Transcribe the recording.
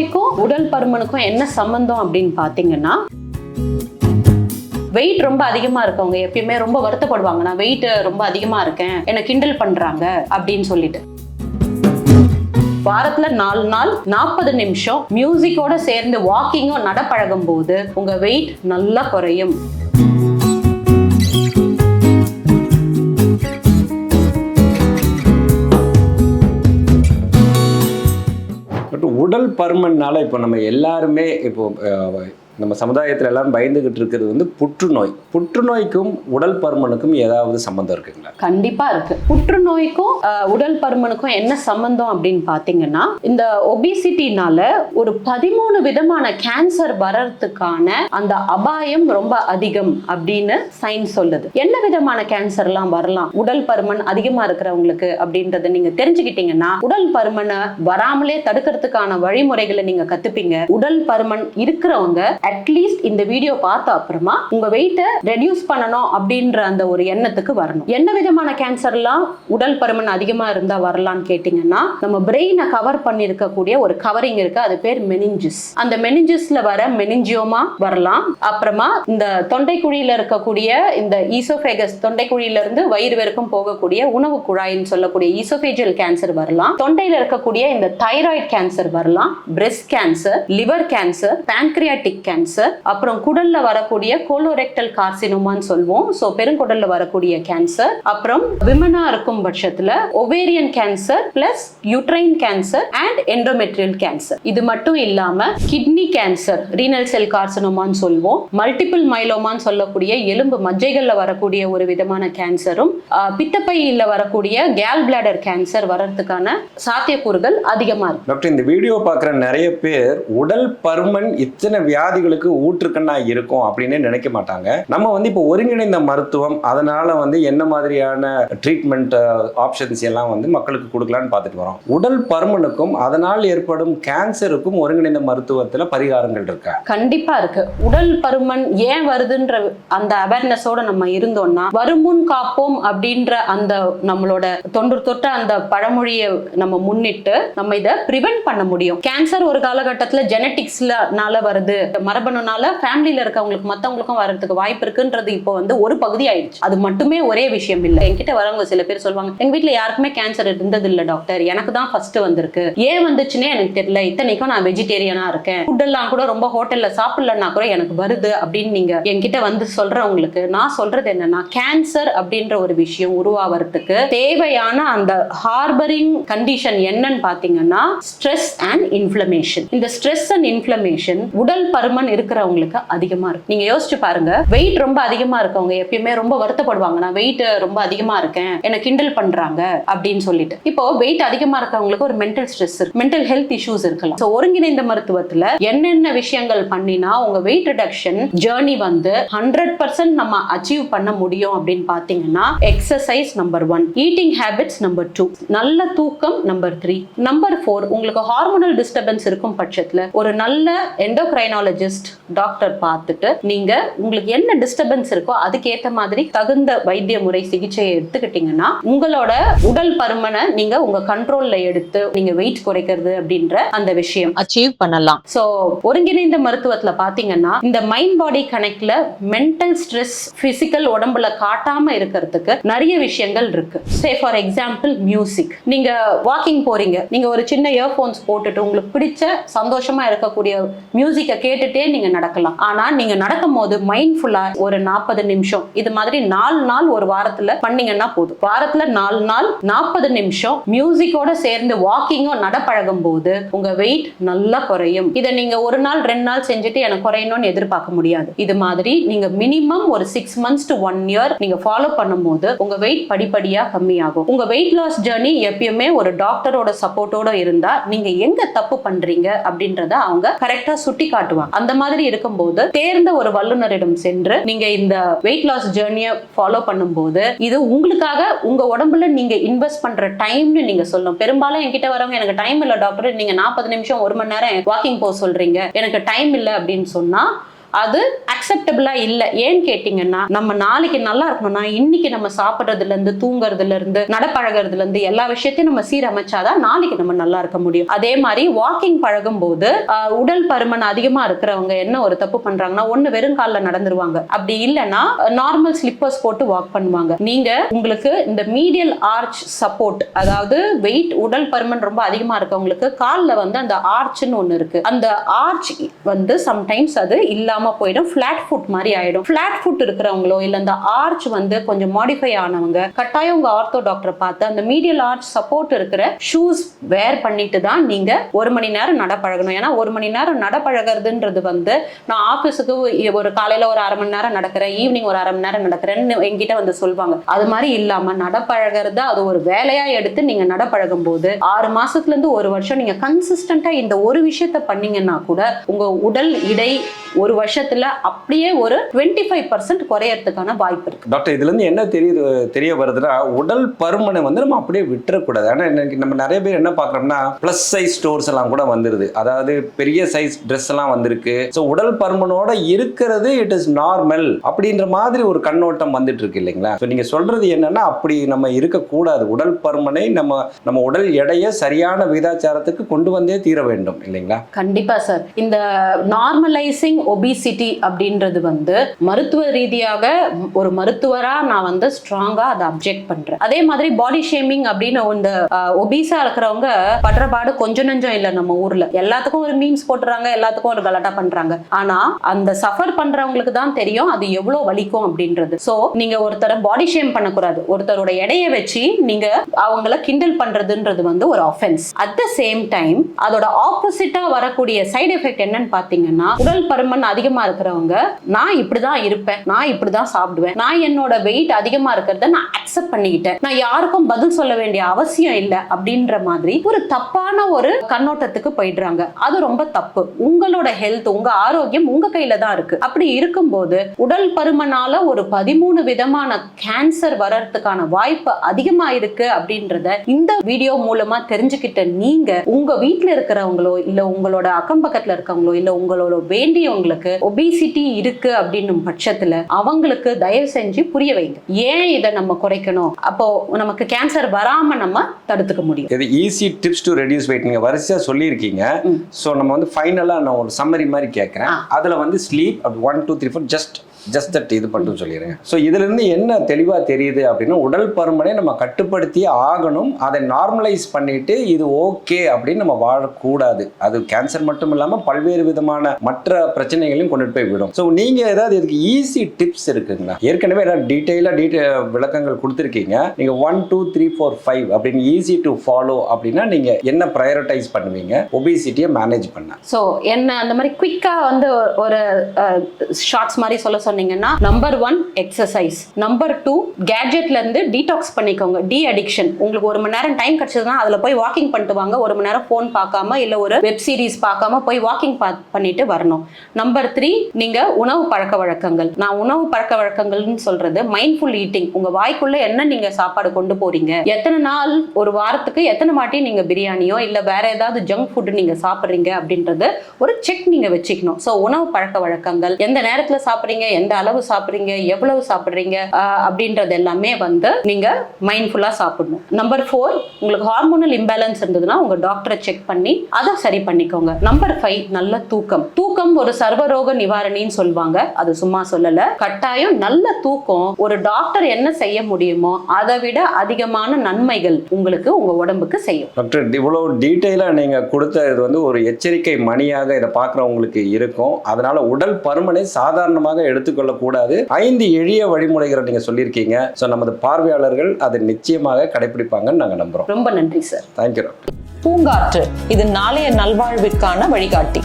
நோய்க்கும் உடல் பருமனுக்கும் என்ன சம்பந்தம் அப்படின்னு பார்த்தீங்கன்னா வெயிட் ரொம்ப அதிகமா இருக்கவங்க எப்பயுமே ரொம்ப வருத்தப்படுவாங்க. நான் வெயிட் ரொம்ப அதிகமா இருக்கேன். என்னை கிண்டல் பண்றாங்க. அப்படின்னு சொல்லிட்டு. வாரத்துல நாலு நாள் நாற்பது நிமிஷம் மியூசிக்கோட சேர்ந்து வாக்கிங்கும் நடப்பழகும் போது உங்க வெயிட் நல்லா குறையும். உடல் பருமன்னால இப்போ நம்ம எல்லாருமே இப்போ நம்ம சமுதாயத்தில் எல்லாம் பயந்துகிட்டு இருக்கிறது வந்து புற்றுநோய். புற்றுநோய்க்கும் உடல் பருமனுக்கும் ஏதாவது சம்மந்தம் இருக்குங்களா? கண்டிப்பா இருக்கு. புற்றுநோய்க்கும் உடல் பருமனுக்கும் என்ன சம்பந்தம் அப்படின்னு பாத்தீங்கன்னா இந்த ஒபிசிட்டினால ஒரு பதிமூணு விதமான கேன்சர் வர்றதுக்கான அந்த அபாயம் ரொம்ப அதிகம் அப்படின்னு சயின்ஸ் சொல்லுது. என்ன விதமான கேன்சர் எல்லாம் வரலாம்? உடல் பருமன் அதிகமா இருக்கிறவங்களுக்கு அப்படின்றத நீங்க தெரிஞ்சுக்கிட்டீங்கன்னா உடல் பருமனை வராமலே தடுக்கிறதுக்கான வழிமுறைகளை நீங்க கத்துப்பீங்க. உடல் பருமன் இருக்கிறவங்க அட்லீஸ்ட் இந்த வீடியோ பார்த்த அப்புறமா உங்க வெயிட்டை ரெடியூஸ் பண்ணணும் அப்படின்ற அந்த ஒரு எண்ணத்துக்கு வரணும். என்ன விதமான கேன்சர்லாம் உடல் பருமன் அதிகமா இருந்தா வரலாம்னு கேட்டீங்கன்னா நம்ம பிரெயினை கவர் பண்ணிருக்கக்கூடிய ஒரு கவரிங் இருக்கு அது பேர் மெனிஞ்சிஸ் அந்த மெனிஞ்சிஸ்ல வர மெனிஞ்சியோமா வரலாம். அப்புறமா இந்த தொண்டைக்குழியில இருக்கக்கூடிய இந்த ஈசோபேகஸ் தொண்டைக்குழியில இருந்து வயிறு வரைக்கும் போகக்கூடிய உணவு குழாயின்னு சொல்லக்கூடிய ஈசோபேஜியல் கேன்சர் வரலாம். தொண்டையில இருக்கக்கூடிய இந்த தைராய்டு கேன்சர் வரலாம். Breast cancer liver cancer pancreatic cancer அப்புறம் குடல்ல வரக்கூடிய கோலோரெக்டல் கார்சினோமான்னு சொல்லுவோம். ஸோ பெருங்குடல்ல வரக்கூடிய கேன்சர் அப்புறம் விமனா இருக்கும் பட்சத்துல ovarian cancer plus uterine cancer and endometrial cancer இது மட்டும் இல்லாம கிட்னி கேன்சர் ரீனல் செல் கார்சினோமான்னு சொல்லுவோம். மல்டிபிள் மைலோமான்னு சொல்லக்கூடிய எலும்பு மஜ்ஜைகள்ல வரக்கூடிய ஒரு விதமான கேன்சரும் பித்தப்பையில் பித்தப்பையில வரக்கூடிய கேல் பிளாடர் கேன்சர் வர்றதுக்கான சாத்தியக்கூறுகள் அதிகமா இருக்கு. டாக்டர் இந்த வீடியோ பார்க்குற நிறைய பேர் உடல் பருமன் இத்தனை வியாதிகளுக்கு ஊற்றுக்கண்ணா இருக்கும் அப்படின்னு நினைக்க மாட்டாங்க. நம்ம வந்து இப்போ ஒருங்கிணைந்த மருத்துவம் அதனால வந்து என்ன மாதிரியான ட்ரீட்மெண்ட் ஆப்ஷன்ஸ் எல்லாம் வந்து மக்களுக்கு கொடுக்கலான்னு பார்த்துட்டு வரோம். உடல் பருமனுக்கும் அதனால் ஏற்படும் கேன்சருக்கும் ஒருங்கிணைந்த மருத்துவத்தில் பரிகாரங்கள் இருக்கா? கண்டிப்பா இருக்கு. உடல் பருமன் ஏன் வருதுன்ற அந்த அவேர்னஸோட நம்ம இருந்தோம்னா வருமுன் காப்போம் அப்படின்ற அந்த நம்மளோட தொன்று தொட்ட அந்த பழமொழியை நம்ம முன்னிட்டு நம்ம இதை ப்ரிவென்ட் பண்ண முடியும். கேன்சர் ஒரு காலகட்டத்தில் ஜெனட்டிக்ஸ்னால வருது. மரபணுனால ஃபேமிலியில இருக்கவங்களுக்கு மற்றவங்களுக்கும் வர்றதுக்கு வாய்ப்பு இருக்குன்றது இப்போ வந்து ஒரு பகுதி ஆயிடுச்சு. அது மட்டுமே ஒரே விஷயம் இல்லை. என்கிட்ட வரவங்க சில பேர் சொல்லுவாங்க எங்க வீட்ல யாருக்குமே கேன்சர் இருந்தது இல்ல டாக்டர் எனக்கு தான் ஃபர்ஸ்ட் வந்திருக்கு. ஏன் வந்துச்சுன்னே எனக்கு தெரியல. இத்தனைக்கும் நான் வெஜிடேரியனா இருக்கேன். ஃபுட் எல்லாம் கூட ரொம்ப ஹோட்டல்ல சாப்பிடலன்னா கூட எனக்கு வருது அப்படின்னு நீங்க என்கிட்ட வந்து சொல்றவங்களுக்கு நான் சொல்றது என்னன்னா கேன்சர் அப்படின்ற ஒரு விஷயம் உருவாகிறதுக்கு தேவையான அந்த ஹார்பரிங் கண்டிஷன் என்னன்னு பாத்தீங்கன்னா ஸ்ட்ரெஸ் அண்ட் இன்ஃப்ளமேஷன் இந்த ஸ்ட்ரெஸ் அண்ட் இன்ஃப்ளமேஷன் உடல் பருமன் இருக்கிறவங்களுக்கு அதிகமா இருக்கு. நீங்க யோசிச்சு பாருங்க. வெயிட் ரொம்ப அதிகமா இருக்கவங்க எப்பயுமே ரொம்ப வருத்தப்படுவாங்க. நான் வெயிட் ரொம்ப அதிகமா இருக்கேன். என்ன கிண்டல் பண்றாங்க. அப்படின்னு சொல்லிட்டு. இப்போ வெயிட் அதிகமா இருக்கவங்களுக்கு ஒரு மென்டல் ஸ்ட்ரெஸ் இருக்கு. மென்டல் ஹெல்த் இஷ்யூஸ் இருக்கலாம். ஒருங்கிணைந்த மருத்துவத்துல என்னென்ன விஷயங்கள் பண்ணினா உங்க வெயிட் ரிடக்ஷன் ஜேர்னி வந்து ஹண்ட்ரட் பர்சன்ட் நம்ம அச்சீவ் பண்ண முடியும் அப்படின்னு பாத்தீங்கன்னா exercise number one eating habits number two நல்ல தூக்கம் நம்பர் த்ரீ நம்பர் ஃபோர் உங்களுக்கு ஹார்மோனல் டிஸ்டர்பன்ஸ் இருக்கும் பட்சத்துல ஒரு நல்ல எண்டோக்ரைனாலஜிஸ்ட் டாக்டர் பார்த்துட்டு நீங்க உங்களுக்கு என்ன டிஸ்டர்பன்ஸ் இருக்கோ அதுக்கேத்த மாதிரி தகுந்த வைத்திய முறை சிகிச்சையை எடுத்துக்கிட்டீங்கன்னா உங்களோட உடல் பருமனை நீங்க உங்க கண்ட்ரோல்ல எடுத்து நீங்க வெயிட் குறைக்கிறது அப்படின்ற அந்த விஷயம். அச்சீவ் பண்ணலாம். சோ ஒருங்கிணைந்த மருத்துவத்துல பாத்தீங்கன்னா இந்த மைண்ட் பாடி கனெக்ட்ல மென்டல் ஸ்ட்ரெஸ் பிசிக்கல் உடம்புல காட்டாம இருக்கிறதுக்கு நிறைய விஷயங்கள் இருக்கு. சே ஃபார் எக்ஸாம்பிள் மியூசிக் நீங்க வாக்கிங் போறீங்க. நீங்க ஒரு சின்ன இயர்போன்ஸ் போட்டுட்டு உங்களுக்கு பிடிச்ச சந்தோஷமா இருக்கக்கூடிய மியூசிக்கை கேட்டுட்டே நீங்க நடக்கலாம். ஆனா நீங்க நடக்கும் போது மைண்ட்ஃபுல்லா ஒரு நாற்பது நிமிஷம். இது மாதிரி நாலு நாள் ஒரு வாரத்துல பண்ணீங்கன்னா போதும். வாரத்துல நாலு நாள் நாற்பது நிமிஷம் மியூசிக்கோட சேர்ந்து வாக்கிங்கும் நடப்பழகும் போது உங்க வெயிட் நல்லா குறையும். இதை நீங்க ஒரு நாள் ரெண்டு நாள் செஞ்சுட்டு எனக்கு குறையணும்னு எதிர்பார்க்க முடியாது. இது மாதிரி நீங்க மினிமம் ஒரு six months to one year நீங்க ஃபாலோ பண்ணும்போது உங்க வெயிட் படிப்படியா கம்மியாகும். உங்க வெயிட் லாஸ் ஜேர்னி எப்பயுமே ஒரு டாக்டரோட சப்போர்ட்டோட இருந்தா நீங்க எங்க தப்பு பண்றீங்க அப்படின்றத அவங்க கரெக்டா சுட்டி காட்டுவாங்க அந்த அந்த மாதிரி இருக்கும்போது தேர்ந்த ஒரு வல்லுநரிடம் சென்று நீங்க இந்த வெயிட் லாஸ் ஜேர்னியை ஃபாலோ பண்ணும்போது இது உங்களுக்காக உங்க உடம்புல நீங்க இன்வெஸ்ட் பண்ற டைம்னு நீங்க சொல்லணும். பெரும்பாலும் என்கிட்ட வரவங்க எனக்கு டைம் இல்ல டாக்டர் நீங்க நாற்பது நிமிஷம் ஒரு மணி நேரம் வாக்கிங் போக சொல்றீங்க. எனக்கு டைம் இல்லை அப்படின்னு சொன்னா அது அக்செப்டபிளா இல்ல. ஏன்னு கேட்டீங்கன்னா நம்ம நாளைக்கு நல்லா இருக்கணும்னா இன்னைக்கு நம்ம சாப்பிடுறதுல இருந்து தூங்குறதுல இருந்து நடப்பழகிறதுல இருந்து எல்லா விஷயத்தையும் நம்ம சீரமைச்சாதான் நாளைக்கு நம்ம நல்லா இருக்க முடியும். அதே மாதிரி வாக்கிங் பழகும் போது உடல் பருமன் அதிகமா இருக்கிறவங்க என்ன ஒரு தப்பு பண்றாங்கன்னா ஒண்ணு வெறும் காலில் நடந்துருவாங்க. அப்படி இல்லைன்னா நார்மல் ஸ்லிப்பர்ஸ் போட்டு வாக் பண்ணுவாங்க. நீங்க உங்களுக்கு இந்த மீடியல் ஆர்ச் சப்போர்ட் அதாவது வெயிட் உடல் பருமன் ரொம்ப அதிகமா இருக்கவங்களுக்கு காலில் வந்து அந்த ஆர்ச்னு ஒன்று இருக்கு. அந்த ஆர்ச் வந்து சம்டைம்ஸ் அது இல்லாம போயிடும். ஃபிளாட் ஃபுட் மாதிரி ஆயிடும். ஃபிளாட் ஃபுட் இருக்கிறவங்களோ இல்ல அந்த ஆர்ச் வந்து கொஞ்சம் மாடிஃபை ஆனவங்க கட்டாயம் உங்க ஆர்த்தோ டாக்டரை பார்த்து அந்த மீடியல் ஆர்ச் சப்போர்ட் இருக்கிற ஷூஸ் வேர் பண்ணிட்டு தான் நீங்க ஒரு மணி நேரம் நடப்பழகணும் ஏன்னா ஒரு மணி நேரம் நடப்பழகிறதுன்றது வந்து நான் ஆஃபீஸுக்கு ஒரு காலையில ஒரு அரை மணி நேரம் நடக்கிறேன் ஈவினிங் ஒரு அரை மணி நேரம் நடக்கிறேன்னு எங்கிட்ட வந்து சொல்லுவாங்க அது மாதிரி இல்லாம நடப்பழகிறத அது ஒரு வேலையா எடுத்து நீங்க நடப்பழகும் போது ஆறு மாசத்துல இருந்து ஒரு வருஷம் நீங்க கன்சிஸ்டண்டா இந்த ஒரு விஷயத்த பண்ணீங்கன்னா கூட உங்க உடல் இடை ஒரு வருஷத்துல அப்படியே ஒரு டுவெண்ட்டி ஃபைவ் பர்சன்ட் குறையறதுக்கான வாய்ப்பு இருக்கு. டாக்டர் இதுல இருந்து என்ன தெரியுது தெரிய வருதுன்னா உடல் பருமனை வந்து நம்ம அப்படியே விட்டுறக்கூடாது. ஆனா நம்ம நிறைய பேர் என்ன பாக்குறோம்னா பிளஸ் சைஸ் ஸ்டோர்ஸ் எல்லாம் கூட வந்துருது. அதாவது பெரிய சைஸ் ட்ரெஸ் எல்லாம் வந்திருக்கு. ஸோ உடல் பருமனோட இருக்கிறது இட் இஸ் நார்மல் அப்படின்ற மாதிரி ஒரு கண்ணோட்டம் வந்துட்டு இருக்கு இல்லைங்களா? ஸோ நீங்க சொல்றது என்னன்னா அப்படி நம்ம இருக்கக்கூடாது. உடல் பருமனை நம்ம நம்ம உடல் எடையை சரியான விகிதாச்சாரத்துக்கு கொண்டு வந்தே தீர வேண்டும் இல்லைங்களா? கண்டிப்பா சார் இந்த நார்மலைசிங் ஒபிசிட்டி அப்படின்றது வந்து மருத்துவ ரீதியாக ஒரு மருத்துவரா நான் வந்து ஸ்ட்ராங்கா அதை அப்ஜெக்ட் பண்றேன். அதே மாதிரி பாடி ஷேமிங் அப்படின்னு இந்த ஒபீஸா இருக்கிறவங்க படுற பாடு கொஞ்சம் நெஞ்சம் இல்லை நம்ம ஊர்ல. எல்லாத்துக்கும் ஒரு மீம்ஸ் போட்டுறாங்க எல்லாத்துக்கும் ஒரு கலாட்டா பண்றாங்க. ஆனா அந்த சஃபர் பண்றவங்களுக்கு தான் தெரியும் அது எவ்வளவு வலிக்கும் அப்படின்றது. சோ நீங்க ஒருத்தரை பாடி ஷேம் பண்ணக்கூடாது. ஒருத்தரோட எடையை வச்சு நீங்க அவங்கள கிண்டல் பண்றதுன்றது வந்து ஒரு offence at the same time அதோட ஆப்போசிட்டா வரக்கூடிய சைடு எஃபெக்ட் என்னன்னு பாத்தீங்கன்னா உடல் பருமன் அதிகமா இருக்கிறவங்க நான் இப்படிதான் இருப்பேன் நான் இப்படிதான் சாப்பிடுவேன் நான் என்னோட வெயிட் அதிகமா இருக்கிறத நான் அக்செப்ட் பண்ணிக்கிட்டேன். நான் யாருக்கும் பதில் சொல்ல வேண்டிய அவசியம் இல்லை அப்படின்ற மாதிரி ஒரு தப்பான ஒரு கண்ணோட்டத்துக்கு போயிடுறாங்க. அது ரொம்ப தப்பு. உங்களோட ஹெல்த் உங்க ஆரோக்கியம் உங்க கையில தான் இருக்கு. அப்படி இருக்கும்போது உடல் பருமனால ஒரு பதிமூணு விதமான கேன்சர் வர்றதுக்கான வாய்ப்பு அதிகமா இருக்கு அப்படின்றத இந்த வீடியோ மூலமா தெரிஞ்சுக்கிட்ட நீங்க உங்க வீட்டுல இருக்கிறவங்களோ இல்ல உங்களோட அக்கம் பக்கத்துல இருக்கவங்களோ இல்ல உங்களோட வேண்டியவங்களுக்கு ஒபிசிட்டி இருக்கு அப்படின்னும் பட்சத்துல அவங்களுக்கு தயவு செஞ்சு புரிய வைங்க. ஏன் இதை நம்ம குறைக்கணும்? அப்போ நமக்கு கேன்சர் வராம நம்ம தடுத்துக்க முடியும். இது easy tips to reduce weight நீங்க வரிசையா சொல்லியிருக்கீங்க. ஸோ நம்ம வந்து ஃபைனலாக நான் ஒரு சம்மரி மாதிரி கேட்குறேன். அதுல வந்து sleep one two three four just just that இது மட்டும் சொல்லிடுறேன். ஸோ இதுலேருந்து என்ன தெளிவாக தெரியுது அப்படின்னா உடல் பருமனை நம்ம கட்டுப்படுத்தி ஆகணும். அதை நார்மலைஸ் பண்ணிட்டு இது ஓகே அப்படின்னு நம்ம வாழக்கூடாது. அது கேன்சர் மட்டும் இல்லாமல் பல்வேறு விதமான மற்ற பிரச்சனைகளையும் கொண்டுட்டு போய் விடும். ஸோ நீங்கள் ஏதாவது இதுக்கு ஈஸி டிப்ஸ் இருக்குங்களா? ஏற்கனவே ஏதாவது டீட்டெயிலாக டீட்டெயில் விளக்கங்கள் கொடுத்துருக்கீங்க. நீங்கள் one two three four five அப்படின்னு ஈஸி டு ஃபாலோ அப்படின்னா நீங்கள் என்ன ப்ரையாரிட்டைஸ் பண்ணுவீங்க? ஒபிசிட்டியை மேனேஜ் பண்ண. ஸோ என்ன அந்த மாதிரி குயிக்காக வந்து ஒரு ஷார்ட்ஸ் மாதிரி சொல்ல சொன்னீங்கன்னா number one exercise number two கேட்ஜெட்ல இருந்து டீடாக்ஸ் பண்ணிக்கோங்க. டி அடிக்ஷன் உங்களுக்கு ஒரு மணி நேரம் டைம் கிடைச்சதுன்னா அதுல போய் வாக்கிங் பண்ணிட்டு வாங்க. ஒரு மணி நேரம் ஃபோன் பார்க்காம இல்ல ஒரு வெப் சீரிஸ் பார்க்காம போய் வாக்கிங் பண்ணிட்டு வரணும். நம்பர் த்ரீ நீங்க உணவு பழக்க வழக்கங்கள். நான் உணவு பழக்க வழக்கங்கள்னு சொல்றது மைண்ட்ஃபுல் ஈட்டிங் உங்க வாய்க்குள்ள என்ன நீங்க சாப்பாடு கொண்டு போறீங்க? எத்தனை நாள் ஒரு வாரத்துக்கு எத்தனை வாட்டி நீங்க பிரியாணியோ இல்ல வேற ஏதாவது ஜங்க் ஃபுட் நீங்க சாப்பிடுறீங்க அப்படின்றது ஒரு செக் நீங்க வச்சுக்கணும். ஸோ உணவு பழக்க வழக்கங்கள். எந்த நேரத்துல சாப்பிடுறீங்க? எந்த அளவு சாப்பிடுறீங்க எவ்வளவு சாப்பிடுறீங்க அப்படின்றது எல்லாமே வந்து நீங்க மைண்ட்ஃபுல்லா சாப்பிடணும். நம்பர் ஃபோர் உங்களுக்கு ஹார்மோனல் இம்பேலன்ஸ் இருந்ததுன்னா உங்க டாக்டரை செக் பண்ணி அதை சரி பண்ணிக்கோங்க. நம்பர் ஃபைவ் நல்ல தூக்கம். தூக்கம் ஒரு சர்வரோக நிவாரணின்னு சொல்லுவாங்க. அது சும்மா சொல்லல. கட்டாயம் நல்ல தூக்கம் ஒரு டாக்டர் என்ன செய்ய முடியுமோ அதை விட அதிகமான நன்மைகள் உங்களுக்கு உங்க உடம்புக்கு செய்யும். டாக்டர் இவ்வளோ டீட்டெயிலாக நீங்கள் கொடுத்த இது வந்து ஒரு எச்சரிக்கை மணியாக இதை பார்க்குறவங்களுக்கு இருக்கும். அதனால உடல் பருமனை சாதாரணமாக எடுத்து எடுத்துக்கொள்ளக்கூடாது. ஐந்து எளிய வழிமுறைகளை நீங்கள் சொல்லியிருக்கீங்க. ஸோ நமது பார்வையாளர்கள் அதை நிச்சயமாக கடைபிடிப்பாங்கன்னு நாங்கள் நம்புகிறோம் ரொம்ப நன்றி சார். தேங்க்யூ பூங்காற்று இது நாளைய நல்வாழ்விற்கான வழிகாட்டி.